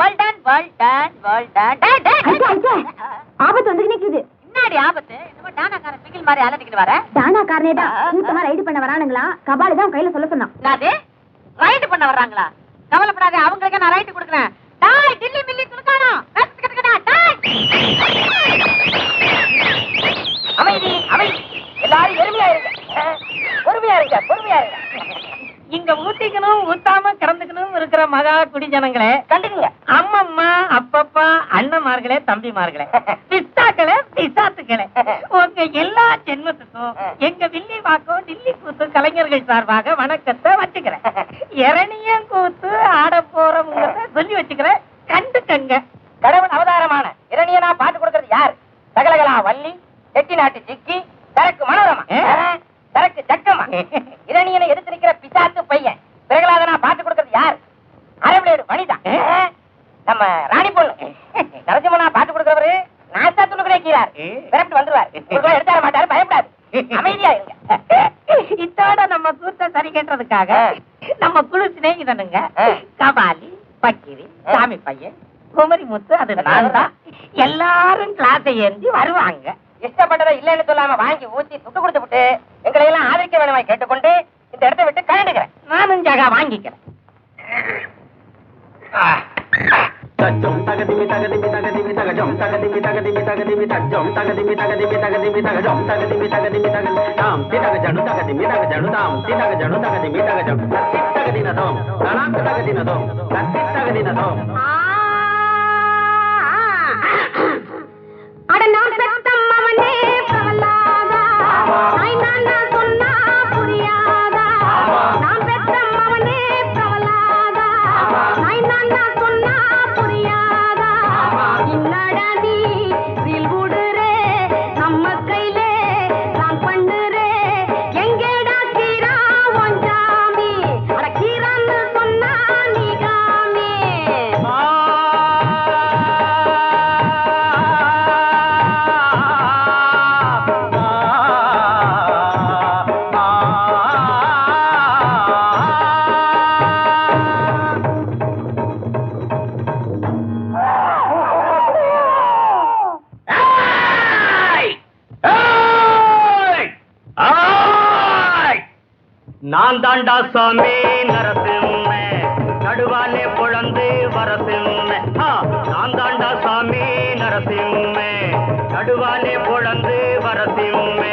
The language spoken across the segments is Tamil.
well done. டேய், டேய், ஐயா, ஐயா. ஆபத்து வந்து நிக்குது என்னடி ஆபத்து? என்னமோ டானாக்காரன் பிகில் மாதிரி அலட்டிக்கிட்டு வர? தானா காரனே தான். கூட்டமா ரைடு பண்ண வரானுங்களா? கபாலி தான் கையில சொல்ல சொன்னான். என்னது? ரைடு பண்ண வர்றாங்களா? கவலைப்படாத அவங்களுக்கு நான் ரைட்டு கொடுக்குறேன். டாய் டில்லி மில்லி துணுக்கானோ கட்டுக்கடா டாய். அமைதி அமைதி. எல்லாரும் எளிமையா இருங்க. பொறுமையா இருங்க பொறுமையா இருங்க. இங்க ஊத்திக்கணும் ஊத்தாம கறந்துக்கணும் இருக்கிற மகா குடிஜனங்களே கண்டுக்குங்க. அம்மம்மா அப்பப்பா அண்ணன்மார்களே தம்பிமார்களே பிஸ்தாக்களே பிசாத்துக்களே உங்க எல்லா ஜென்மத்துக்கும் எங்க வில்லி வாக்கம் டில்லி கூத்து கலைஞர்கள் சார்பாக வணக்கத்தை வச்சுக்கிறேன். இரணியம் கூத்து ஆட போறவங்க சொல்லி வச்சுக்கிறேன். கண்டுக்கங்க. கடவுள் அவதாரமான இரணியனா பாட்டு கொடுக்கறது யார்? சகலகலா வள்ளி செட்டி நாட்டு ஜிக்கி சரி கட்டுறதுக்காக நம்ம குழு சிநேகிதனுங்க. கபாலி பக்கிரி சாமி பையன் குமரி முத்து அது நான் தான் எல்லாரும் கிளாஸை ஏந்தி வருவாங்க. இஷ்டப்பட்டதை இல்லைன்னு சொல்லாம வாங்கி ஊத்தி துட்டு கொடுத்து விட்டு எங்களை எல்லாம் ஆதரிக்க வேணுமாய் கேட்டுக்கொண்டு இந்த இடத்தை விட்டு கழண்டுகிறேன் நானும் ஜகா வாங்கிக்கிறேன். jom taga dimi taga dimi taga dimi taga jom taga dimi taga dimi taga dimi taga jom taga dimi taga dimi taga dimi taga jom taga dimi taga dimi taga tam ti taga janu taga dimi taga janu tam ti taga janu நான் தாண்டா சாமி நரசிம்ம. நடுவாலே பொழந்து வரசிம்ம. நான் தாண்டா சாமி நரசிம்ம. நடுவாலே பொழந்து வரசிம்ம.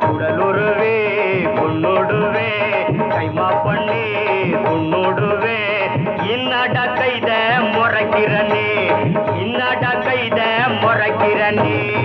உடலுருவே பொண்ணுடுவே கைமா பண்ணி பொண்ணுடுவே இன்னட கைத முறைக்கிறனே. இன்னட கைத முறைக்கிறனே.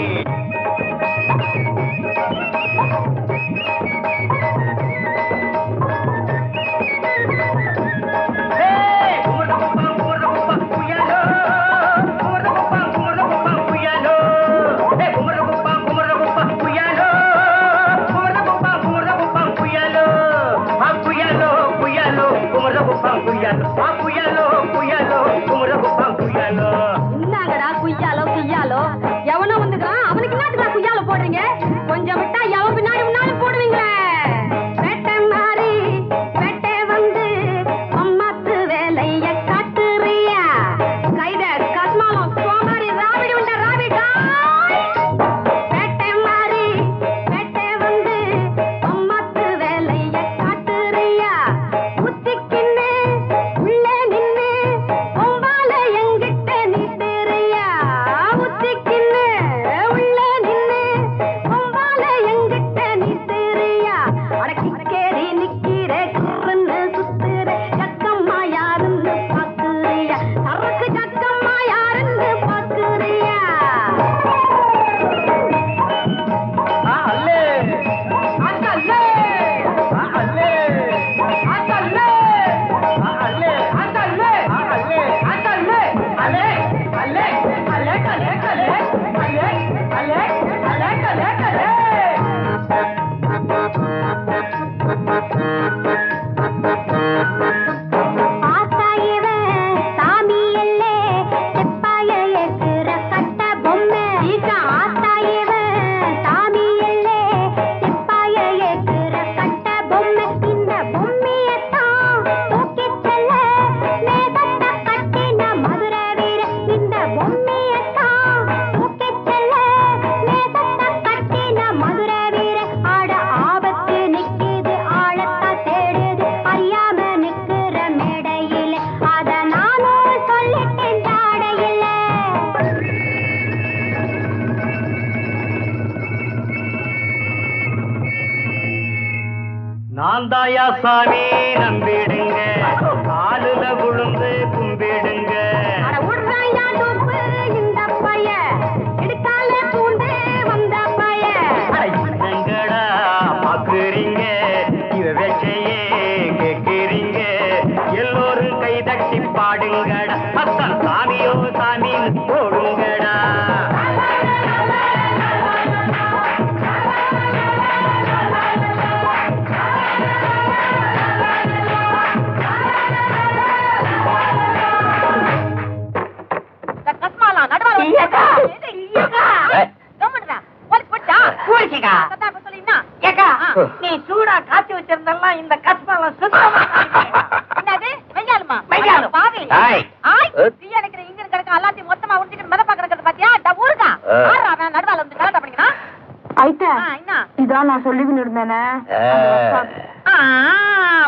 அலே அலே அலே நான் தாயா சாமி நம்பிடுங்க. காலுல விழுந்து கும்பிடுங்க. அட நீ சூடா காய்ச்சி வச்சிருந்தெல்லாம் இந்த கிடக்க எல்லாத்தையும் மொத்தமா உருட்டிக்கிட்டு மிதப்பா கிடக்கிறது பாத்தியா? ஊருக்கா. நடுவால வந்து கலாட்டா? இதான் நான் இருந்தேனே.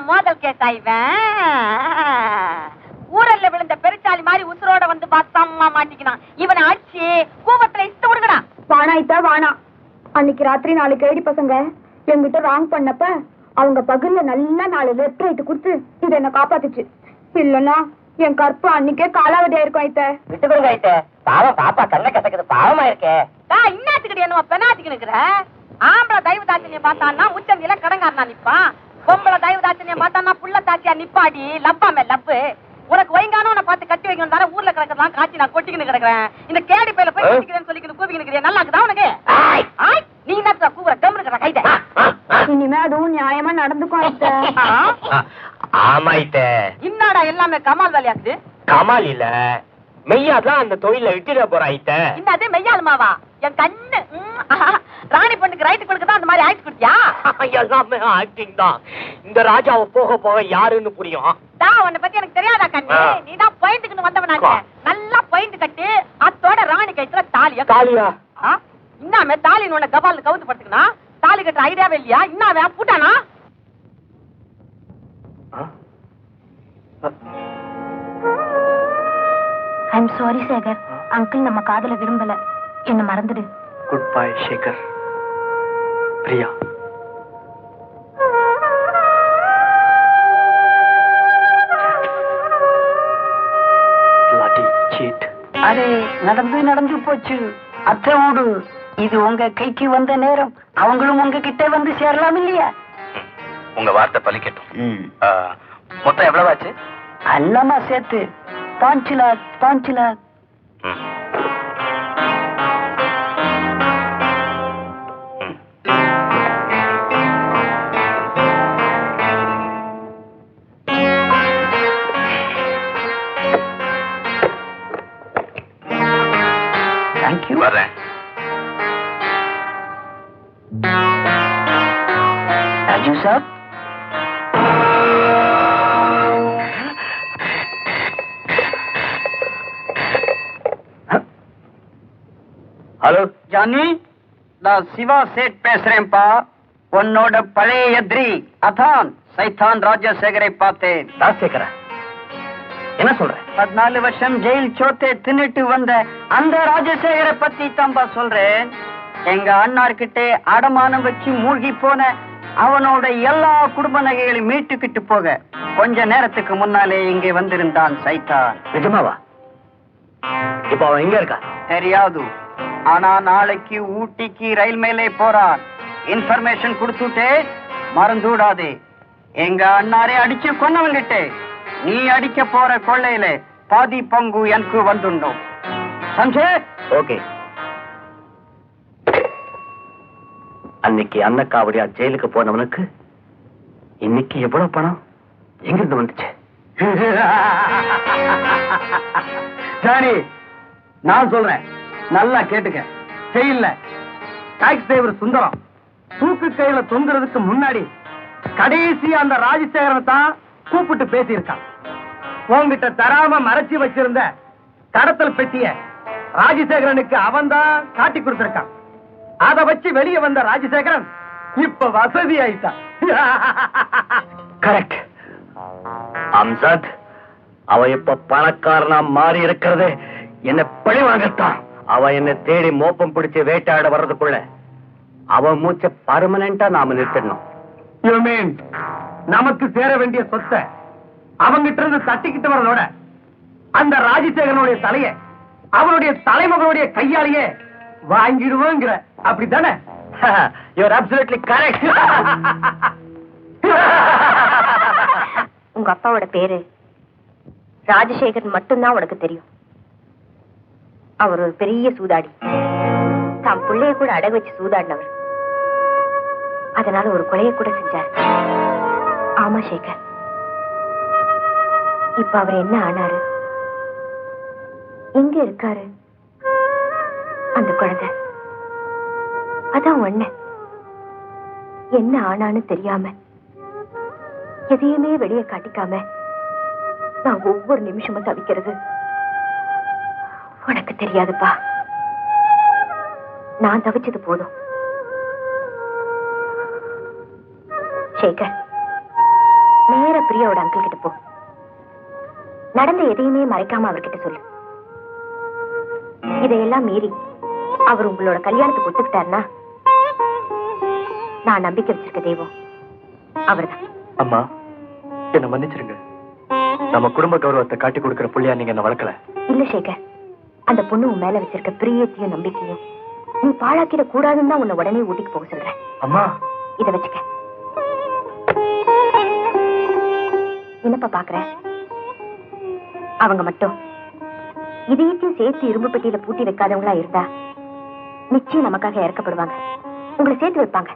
மோதல் கேட்டா இவன். ஊரல்ல விழுந்த பெருச்சாலி மாதிரி உசுரோட வந்து பாத்தம்மா மாட்டிக்கிறான் இவனை அடிச்சு கூவத்துல ஐட்டா வாணா அன்னைக்கு ராத்திரி நாலு கேடி பசங்க என்கிட்ட ராங் பண்ணப்ப அவங்க பகல்ல நல்லா நாலு லெட்டர் ஐட்டு கொடுத்து இது என்ன காப்பாத்துச்சு. இல்லன்னா என் கற்பு அன்னைக்கே காலாவதியா இருக்கும் ஐட்ட விட்டு கொடுங்க ஐட்ட பாவம் பாப்பா கண்ணை கசக்குது பாவமா இருக்கே டா இன்னாத்துக்கிட்ட என்னவோ பெனாத்துக்கு நிக்கிற? ஆம்பளை தயவு தாட்சணியம் பார்த்தான்னா உச்சந்தில கடங்காரனா நிப்பான். பொம்பளை தயவு தாட்சணியம் பார்த்தான்னா புள்ள தாச்சியா நிப்பாடி லப்பாமே லப்பு. உனக்கு வைங்கானவனை பார்த்து கட்டி வைக்கணும். தானே ஊர்ல கிடக்கிறதெல்லாம் காட்சி நான் கொட்டிக்கின்னு கிடக்குறேன். இந்த கேடி பையில போய்? கொட்டிக்கிறேன்னு சொல்லிக்கிட்டு கூவிக்கின்னு நல்லா இருக்குதா உனக்கு? நீ என்ன கூவுற? கம் இருக்கிற கைத இனிமே அதுவும் நியாயமா நடந்துக்கும் ஆமா இன்னாடா எல்லாமே கமால் வேலையாக்குது கமால் இல்ல. மெய்யா தான் அந்த தொழில விட்டுட போற ஐட்ட என்னது மெய்யாலுமாவா என் கண்ணு. ராணி பொண்ணுக்கு ரைட்டு கொடுக்கதான் அந்த மாதிரி ஆயிட்டு கொடுத்தியா? எல்லாமே ஆக்டிங் தான். இந்த ராஜாவை போக போக யாருன்னு புரியும். டா உன்னை பத்தி எனக்கு தெரியாதா கண்ணு? ஆ. நீ தான் பாயிண்ட்டுக்கு வந்தவனாச்சே வா. நல்லா பாயிண்ட் கட்டி அத்தோட ராணி கயித்துல தாலிய காளியா ஆ? இன்னாமே தாலி உன்னை கபால் கவுத்து படுத்துக்கனா தாலி கட்டுற ஐடியாவே இல்லையா? இன்னாவே பூட்டானா? ஐம் சாரி சேகர் அங்கிள் நம்ம காதல விரும்பல. என்ன மறந்துடு. Good bye Shekar Priya. Array நடந்து நடந்து போச்சு. அத்தை வீடு இது உங்க கைக்கு வந்த நேரம். அவங்களும் உங்க கிட்ட வந்து சேரலாம் இல்லையா? உங்க வார்த்தை பலிக்கட்டும். மொத்தம் எவ்வளவு ஆச்சு அல்லாமா சேர்த்து பாஞ்சு லாக் பாஞ்சு லாக் ஹலோ? ஜானி நான் சிவா சேட் பேசுறேன்ப்பா. உன்னோட பழைய எதிரி அதான் சைத்தான் ராஜசேகரை பார்த்தேன். ராஜசேகரா? என்ன சொல்ற? பதினாலு வருஷம் ஜெயில் சோத்தை தின்னுட்டு வந்த அந்த ராஜசேகரை பத்தி தான்பா சொல்றேன். எங்க அண்ணார்கிட்ட அடமானம் வச்சு மூழ்கி போன அவனோட எல்லா குடும்ப நகைகளையும் மீட்டுக்கிட்டு போக கொஞ்ச நேரத்துக்கு முன்னாலே இங்கே வந்திருந்தான் சைத்தான். நிஜமாவா? இப்ப அவன் எங்க இருக்கா? தெரியாது. ஆனா நாளைக்கு ஊட்டிக்கு ரயில் மேலே போறான். இன்ஃபர்மேஷன் கொடுத்துட்டே மறந்துடாதே எங்க அண்ணாரே அடிச்சு கொன்னவங்கிட்டே நீ அடிக்க போற கொள்ளையில பாதி பங்கு எனக்கு வந்துடும் சஞ்சய்! ஓகே. அன்னைக்கு அன்னக்காவடியா ஜெயிலுக்கு போனவனுக்கு இன்னைக்கு எவ்வளவு பணம்? எங்கிருந்து வந்துச்சு? ஜானி நான் சொல்றேன். நல்லா கேட்டுக்க. ஜெயில்ல டாக்ஸ் டிரைவர் சுந்தரம். தூக்கு கையில தொங்குறதுக்கு முன்னாடி கடைசி அந்த ராஜசேகரன் தான் கூப்பிட்டு பேசியிருக்கான். உங்ககிட்ட தராம மறைச்சு வச்சிருந்த கடத்தல் பெட்டிய ராஜசேகரனுக்கு அவன் தான் காட்டி கொடுத்திருக்கான். அத வச்சு வெளியே வந்த ராஜசேகரன் இப்ப வசதி ஆயிட்டான். கரெக்ட் அம்சத் அவ இப்ப பணக்காரனா மாறி இருக்கிறது என்ன பழி வாங்கத்தான் அவ என்ன தேடி மோப்பம் பிடிச்சு வேட்டையாட வர்றதுக்குள்ள அவ மூச்ச பர்மனண்டா நாம மீன் நமக்கு சேர வேண்டிய சொத்தை அவங்கிட்ட இருந்து தட்டிக்கிட்டு வரதோட அந்த ராஜசேகரனுடைய தலைய அவனுடைய தலைமகனுடைய கையாலேயே வாங்கிடுவோங்கிற அப்படித்தானே? யூஆர் அப்சல்யூட்லி கரெக்ட் உங்க அப்பாவோட பேரு ராஜசேகர் மட்டும்தான் உனக்கு தெரியும். அவர் ஒரு பெரிய சூதாடி. தாம் பிள்ளைய கூட அடகு வச்சு சூதாடினவர். அதனால ஒரு கொலையை கூட செஞ்சார். ஆமா சேகர். இப்ப அவர் என்ன ஆனாரு? எங்க இருக்காரு? அந்த குழந்தை. அதான் ஒண்ணு. என்ன ஆனான்னு தெரியாம எதையுமே வெளியே காட்டிக்காம நான் ஒவ்வொரு நிமிஷமும் தவிக்கிறது. உனக்கு தெரியாதுப்பா. நான் தவிச்சது போதும். சேகர் நேர பிரியாவோட அங்கிள் கிட்ட போ. நடந்த எதையுமே மறைக்காம அவர்கிட்ட சொல்லு. இதையெல்லாம் மீறி அவர் உங்களோட கல்யாணத்துக்கு ஒத்துக்கிட்டாருன்னா நான் நம்பிக்கை வச்சிருக்க தெய்வம் அவர்தான். அம்மா என்ன மன்னிச்சிருங்க. நம்ம குடும்ப கௌரவத்தை காட்டி கொடுக்கிற புள்ளையா நீங்க என்ன வளர்க்கல. இல்ல சேகர். அந்த பொண்ணு உன் மேல வச்சிருக்க பிரியத்தையும் நம்பிக்கையும் நீ பாழாக்கிட கூடாதுன்னு தான் உன்னை உடனே ஊட்டிக்கு போக சொல்றேன். அம்மா. இத வச்சுக்க. என்னப்பா பாக்குற? அவங்க மட்டும். இதயத்தையும் சேர்த்து இரும்பு பெட்டியில பூட்டி வைக்காதவங்களா இருந்தா நிச்சயம் நமக்காக இறக்கப்படுவாங்க. உங்களை சேர்த்து வைப்பாங்க.